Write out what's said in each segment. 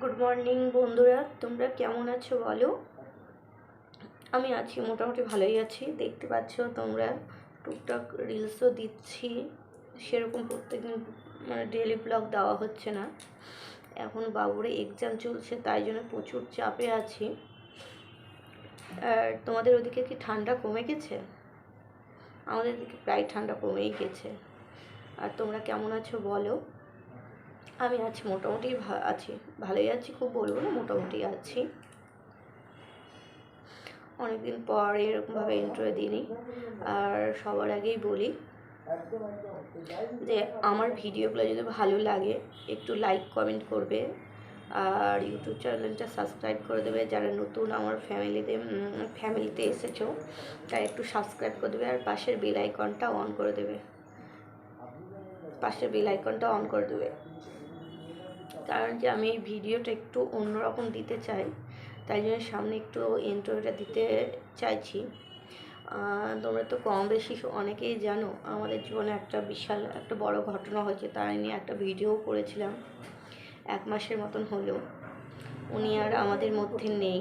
Good morning বন্ধুরা। তোমরা কেমন আছো বলো? আমি আছি, মোটামুটি ভালোই আছি। দেখতে পাচ্ছ তোমরা টুকটাক রিলসও দিচ্ছি। সেরকম প্রত্যেকদিন মানে ডেলি ব্লগ দেওয়া হচ্ছে না। এখন বাবুর এক্সাম চলছে, তাই জন্য প্রচুর চাপে আছি। আর তোমাদের ওদিকে কি ঠান্ডা কমে গেছে? আমাদের দিকে প্রায় ঠান্ডা কমেই গেছে। আর তোমরা কেমন আছো বলো? আমি আছি, মোটামুটি আছি। ভালোই আছি, খুব বলব না, মোটামুটি আছি। অনেকদিন পর এরকমভাবে ইন্ট্রো দিইনি। আর সবার আগেই বলি যে, আমার ভিডিওগুলো যদি ভালো লাগে, একটু লাইক কমেন্ট করবে। আর ইউটিউব চ্যানেলটা সাবস্ক্রাইব করে দেবে। যারা নতুন আমার ফ্যামিলিতে ফ্যামিলিতে এসেছ, তারা একটু সাবস্ক্রাইব করে দেবে। আর পাশের বেল আইকনটা অন করে দেবে। পাশের বেল আইকনটা অন করে দেবে। কারণ যে আমি এই ভিডিওটা একটু অন্যরকম দিতে চাই। তাই জন্য সামনে একটু ইন্টারভিউটা দিতে চাইছি। তোমরা তো কম বেশি অনেকেই জানো, আমাদের জীবনে একটা বিশাল, একটা বড় ঘটনা হয়েছে, তাই নিয়ে একটা ভিডিও করেছিলাম এক মাসের মতন হলো। উনি আর আমাদের মধ্যে নেই।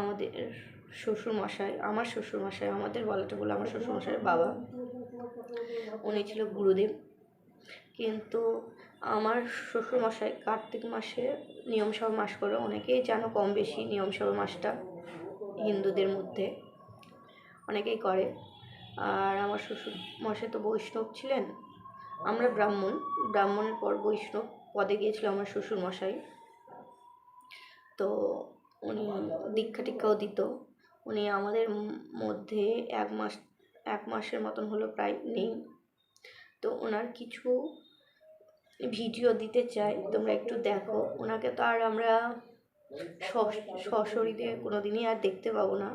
আমাদের শ্বশুর মশাই আমার শ্বশুর মশাই আমাদের বলাটা বলে আমার শ্বশুর মশাইয়ের বাবা। উনি ছিল গুরুদেব। কিন্তু আমার শ্বশুরমশাই কার্তিক মাসে নিয়মসভা মাস করে। অনেকেই জানো কম বেশি নিয়মসভা মাসটা হিন্দুদের মধ্যে অনেকেই করে। আর আমার শ্বশুর মশাই তো বৈষ্ণব ছিলেন। আমরা ব্রাহ্মণ। ব্রাহ্মণের পর বৈষ্ণব পদে গিয়েছিল আমার শ্বশুর মশাই তো উনি দীক্ষা টিক্ষাও দিত। উনি আমাদের মধ্যে এক মাস, এক মাসের মতন হলো প্রায় নেই। তো ওনার কিছু ভিডিও দিতে চাই, তোমরা একটু দেখো। ওনাকে তো আর আমরা সশরীরে কোনো দিনই আর দেখতে পাবো না।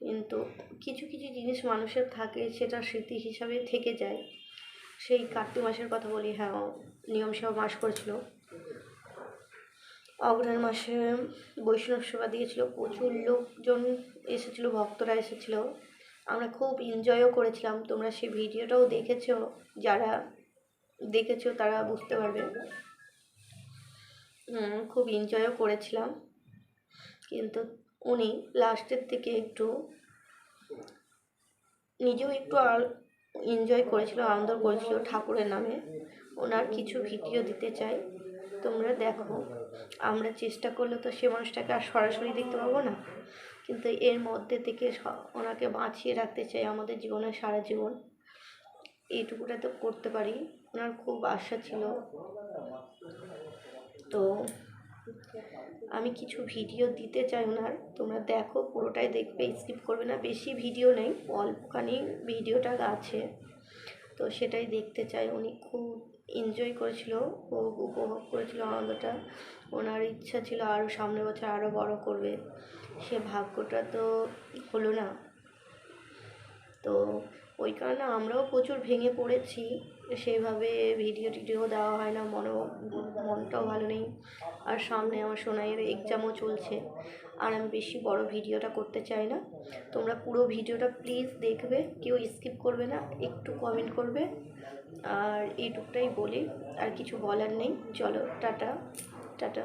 কিন্তু কিছু কিছু জিনিস মানুষের থাকে, সেটা স্মৃতি হিসাবে থেকে যায়। সেই কার্তিক মাসের কথা বলি হ্যাঁ নিয়ম সেবা মাস করেছিল। অগ্রহায়ণ মাসে বৈষ্ণব সেবা দিয়েছিল, প্রচুর লোকজন এসেছিল, ভক্তরা এসেছিল। আমরা খুব এনজয়ও করেছিলাম। তোমরা সেই ভিডিওটাও দেখেছ, যারা দেখেছ, তারা বুঝতে পারবে। খুব এনজয়ও করেছিলাম। কিন্তু উনি লাস্টের থেকে একটু নিজেও একটু আর এনজয় করেছিল, আনন্দ করেছিল ঠাকুরের নামে। ওনার কিছু ভিডিও দিতে চাই, তোমরা দেখো। আমরা চেষ্টা করলে তো সে মানুষটাকে আর সরাসরি দেখতে পাবো না। কিন্তু এর মধ্যে থেকে ওনাকে বাঁচিয়ে রাখতে চাই আমাদের জীবনের সারা জীবন। এইটুকুটা তো করতে পারি। ওনার খুব আশা ছিল। তো আমি কিছু ভিডিও দিতে চাই ওনার। তোমরা দেখো, পুরোটাই দেখবে, স্কিপ করবে না। বেশি ভিডিও নেই, অল্পখানি ভিডিওটা আছে। তো সেটাই দেখতে চাই। উনি খুব এনজয় করেছিল, খুব উপভোগ করেছিল আনন্দটা। ওনার ইচ্ছা ছিল আরও সামনের বছর আরও বড় করবে। সে ভাগ্যটা তো হলো না। তো ওই কারণে আমরাও প্রচুর ভেঙে পড়েছি। সেইভাবে ভিডিও টিডিও দেওয়া হয় না, মনও, মনটাও ভালো নেই। আর সামনে আমার সোনাইয়ের এক্সামও চলছে। আর আমি বেশি বড় ভিডিওটা করতে চাই না। তোমরা পুরো ভিডিওটা প্লিজ দেখবে, কেউ স্কিপ করবে না, একটু কমেন্ট করবে। আর এইটুকটাই বলি, আর কিছু বলার নেই। চলো, টাটা টাটা।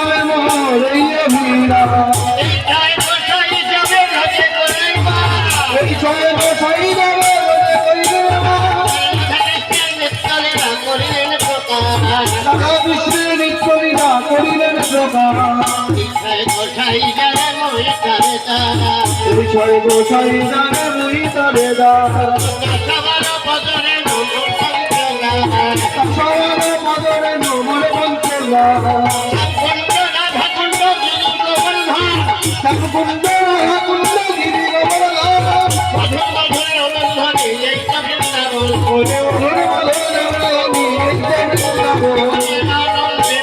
জানে মুই তারে দা। সবার মদরে নমর বঞ্চলা ঠাকুর কুন্দ কুন্দ গিরি গবর মধুর মধুর অনুধ্বনি এই ওরে মধুর মদনে আমি বৃন্দাবন ওরে ওরে আনন্দে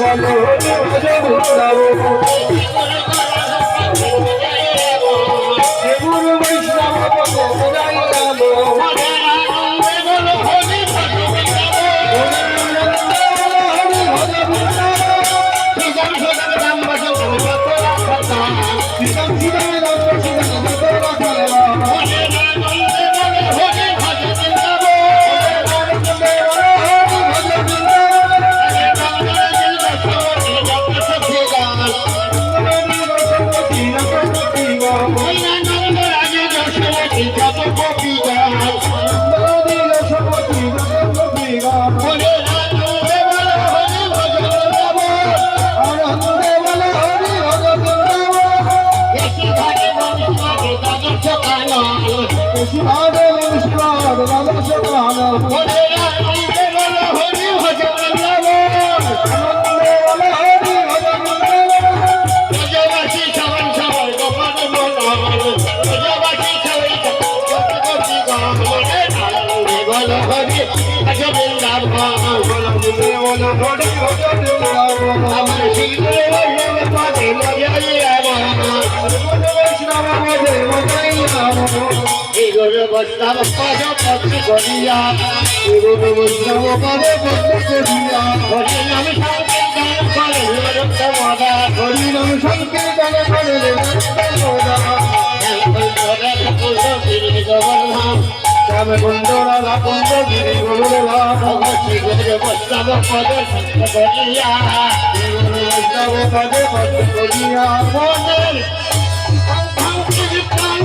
বল হরি আমার শিখরে পাতে এই গরু কুণ্ড রাধা কুণ্ড গিরি গুরু বস্তাব পদ পত্র করিয়া বৈষ্ণব পদে পদ করিয়া মনের সংকীর্তন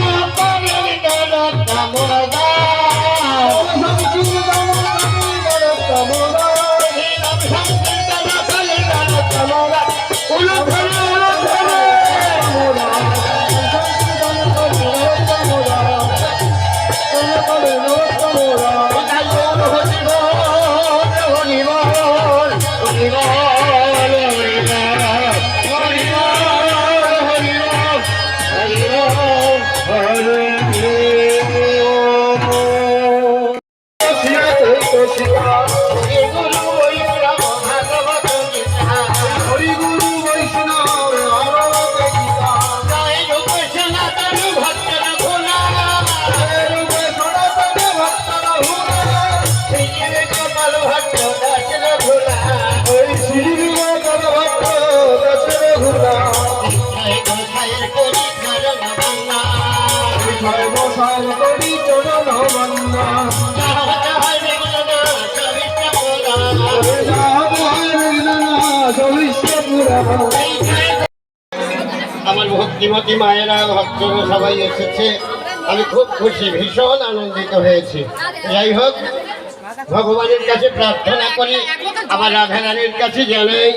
আমার ভক্তিমতী মায়েরা ভক্তরা সবাই এসেছে। আমি খুব খুশি ভীষণ আনন্দিত হয়েছি। যাই হোক ভগবানের কাছে প্রার্থনা করি আবার রাধারানীর কাছে জানাই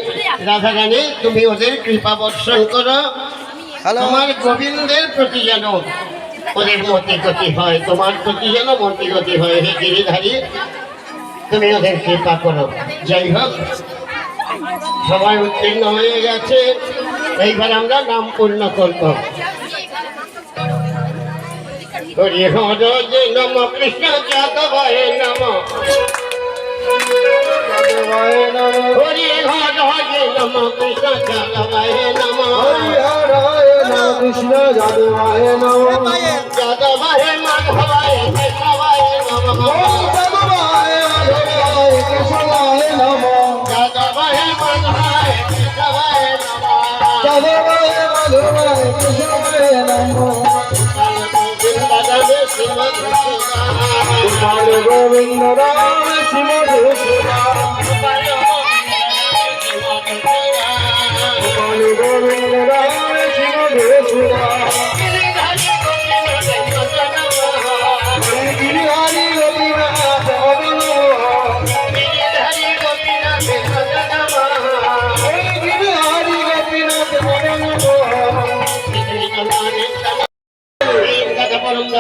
রাধারানী তুমি ওদের কৃপা বর্ষণ করো। তোমার গোবিন্দের প্রতি যেন ওদের মতি গতি হয় তোমার প্রতি যেন মতি গতি হয় হে গিরিধারী তুমি ওদের কৃপা করো। যাই হোক সবাই উত্তীর্ণ হয়ে গেছে। এইবার আমরা নাম পূর্ণ করব। হরি হর যে নম কৃষ্ণ যাদবায় নম। হরি হর যে নম কৃষ্ণ যাদবায় নম। কৃষ্ণ যাদবায় নম। যাদবায় মাধবায় గోవింద రామ శివ గోవింద.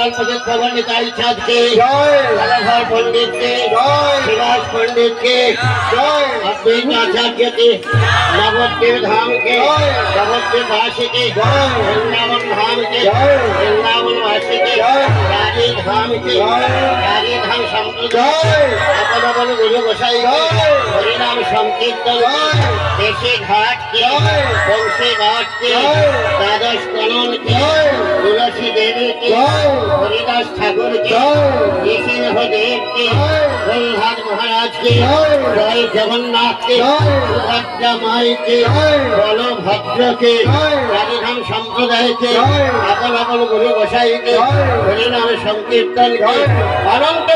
অভিনব প্রদীপ পণ্ডিতাই চাঁদকে জয় কালাধর পণ্ডিতকে জয় শিবাস পণ্ডিতকে জয় অদ্বৈত আচার্যকে নবদ্বীপ ধামকে জয়। নবদ্বীপ বাসীকে জয়। বৃন্দাবন ধামকে জয়। বৃন্দাবন বাসীকে জয়। রানী ধামকে জয়। রানী ধাম সম্প্রদায় জয় আপন আপন গুরু গোসাই জয়। হরিনাম সংকীর্তন। দেশে জয়। বংশে জয়। দ্বাদশ কননকে জয়। তুলসী জয়। হরিদাস জয়। নৃসিংহদেবকে জয়। প্রহ্লাদ মহারাজকে জয়। জয়। সুভদ্রা জয়। রানীধাম সম্প্রদায়কে জয়। আপন আপন গুরু গোসাইকে জয়। হরিনাম সংকীর্তনকে জয়। অনন্ত